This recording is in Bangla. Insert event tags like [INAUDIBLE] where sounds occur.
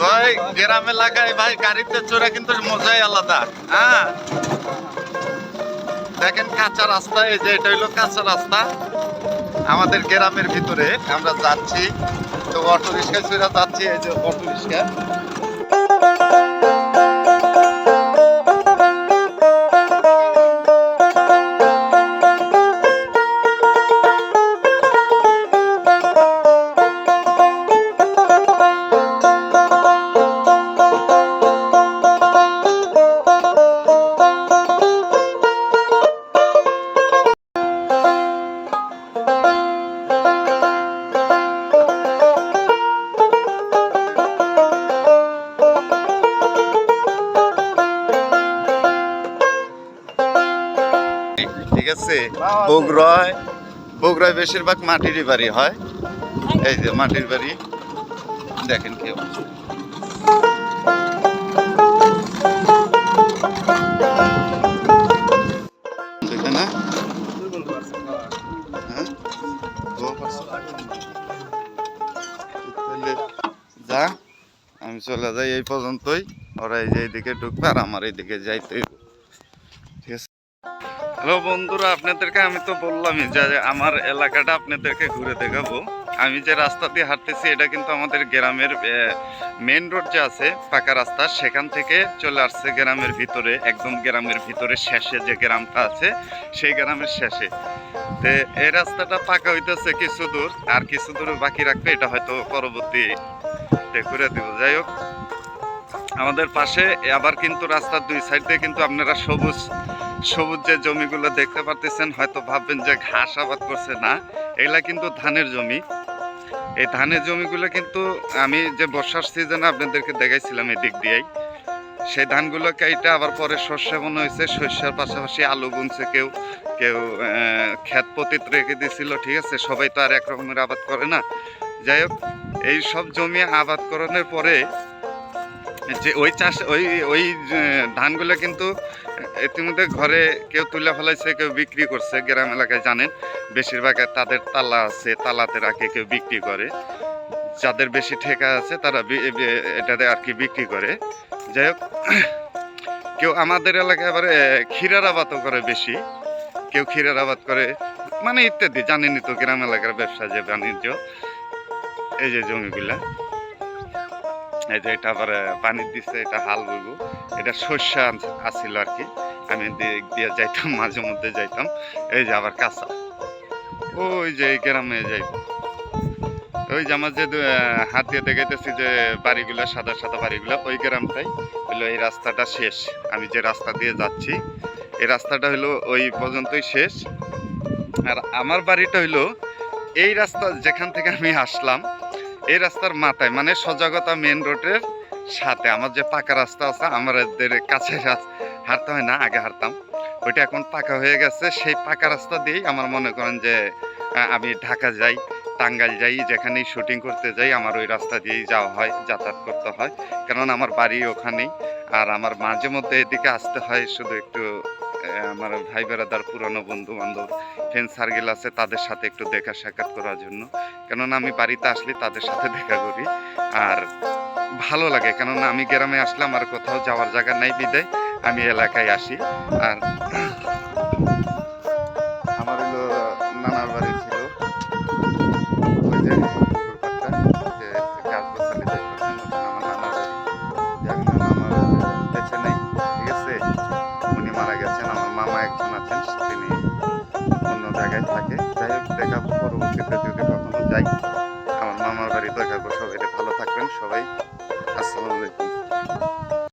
ভাই, গ্রামে লাগাই, ভাই, গাড়িতে চড়ে কিন্তু মজাই আলাদা হ্যাঁ? দেখেন কাঁচা রাস্তা, এই যে এটা হইল কাঁচা রাস্তা। আমাদের গ্রামের ভিতরে আমরা যাচ্ছি, তো অটো রিক্সায় যাচ্ছি, এই যে অটো রিক্সা আছে বগুড়ায়। বগুড়ায় বেশিরভাগ মাটিরই বাড়ি হয়। এই যে মাটির বাড়ি। দেখেন কি। হ্যাঁ? তাহলে যা, আমি চলে যাই এই পর্যন্তই। ওরা এই যে এইদিকে ঢুকবে আর আমার এইদিকে যাইতে হ্যালো বন্ধুরা, আপনাদেরকে আমি তো বললামই যে আমার এলাকাটা আপনাদেরকে ঘুরে দেখাবো। আমি যে রাস্তা দিয়ে হাঁটতেছি, এটা কিন্তু আমাদের গ্রামের মেন রোড যে আছে, পাকা রাস্তা, সেখান থেকে চলে আসছে গ্রামের ভিতরে, একদম গ্রামের ভিতরে শেষে যে গ্রামটা আছে, সেই গ্রামের শেষে। তো, এই রাস্তাটা পাকা হইতেছে কিছু দূর, আর কিছু দূর বাকি রাখবে, এটা হয়তো পরবর্তী ঘুরে দিব। যাই হোক, আমাদের পাশে আবার কিন্তু রাস্তার দুই সাইড দিয়ে কিন্তু আপনারা সবুজ সবুজ যে জমিগুলো দেখতে পারতেছেন, হয়তো ভাববেন যে ঘাস আবাদ করছে না। এগুলা কিন্তু ধানের জমি। এই ধানের জমিগুলো কিন্তু আমি যে বর্ষার সিজনে আপনাদেরকে দেখাইছিলাম এই দিক দিয়েই, সেই ধানগুলো কেটে আবার পরে শস্য মনে হয়েছে শস্যের পাশাপাশি আলু বুনছে কেউ। কেউ ক্ষেত পতিত রেখে দিয়েছিল ঠিক আছে? সবাই তো আর এক রকমের আবাদ করে না। যাই হোক, এই সব জমি আবাদ করানোর পরে যে ওই চাষ, ওই ওই ধানগুলো কিন্তু ইতিমধ্যে ঘরে কেউ তুলে ফেলাইছে, কেউ বিক্রি করছে, গ্রাম এলাকায় জানেন। বেশিরভাগ তাদের তালা আছে, তালাতে রাখে, কেউ বিক্রি করে। যাদের বেশি ঠেকা আছে, তারা এটাতে আর কি বিক্রি করে। যাই হোক, কেউ আমাদের এলাকায় আবার ক্ষীরার আবাদও করে বেশি। কেউ ক্ষীরার আবাদ করে মানে ইত্যাদি, জানেনই তো গ্রাম এলাকার ব্যবসা যে বাণিজ্য। এই যে জমিগুলা। এই যে এটা আবার পানি দিচ্ছে এটা হাল বইব এটা শস্য আছিল আর কি। আমি দিয়ে যাইতাম, [LAUGHS] মাঝে মধ্যে যাইতাম। এই যে আবার কাঁচা। ওই যে এই গ্রামে যাইব। ওই যে আমার যে হাত দিয়ে দেখাইতেছি যে, বাড়িগুলো, সাদা সাদা বাড়িগুলো, ওই গ্রামটাই হলো এই রাস্তাটা শেষ। আমি যে রাস্তা দিয়ে যাচ্ছি, এই রাস্তাটা হলো ওই পর্যন্তই শেষ। আর আমার বাড়িটা হইল এই রাস্তা যেখান থেকে আমি আসলাম এই রাস্তার মাথায় মানে সজাগতা মেন রোডের সাথে। আমার যে পাকা রাস্তা আছে, আমাদের কাছে হাঁটতে হয় না, আগে হাঁটতাম। ওইটা এখন পাকা হয়ে গেছে। সেই পাকা রাস্তা দিয়েই আমার মনে করেন যে আমি ঢাকা যাই, টাঙ্গাইল যাই, যেখানেই শুটিং করতে যাই, আমার ওই রাস্তা দিয়েই যাওয়া হয়, যাতায়াত করতে হয়। কারণ আমার বাড়ি ওখানেই। আর আমার মাঝে মধ্যে এদিকে আসতে হয় শুধু একটু আমার ভাই বেড়াদার পুরনো বন্ধু বান্ধব ফ্রেন্ড সার্কেল আছে, তাদের সাথে একটু দেখা সাক্ষাৎ করার জন্য। কেননা আমি বাড়িতে আসলে তাদের সাথে দেখা করি। আর ভালো লাগে, কেননা আমি গ্রামে আসলে আমার কোথাও যাওয়ার জায়গা নাই বিদায়। আমি এলাকায় আসি। আর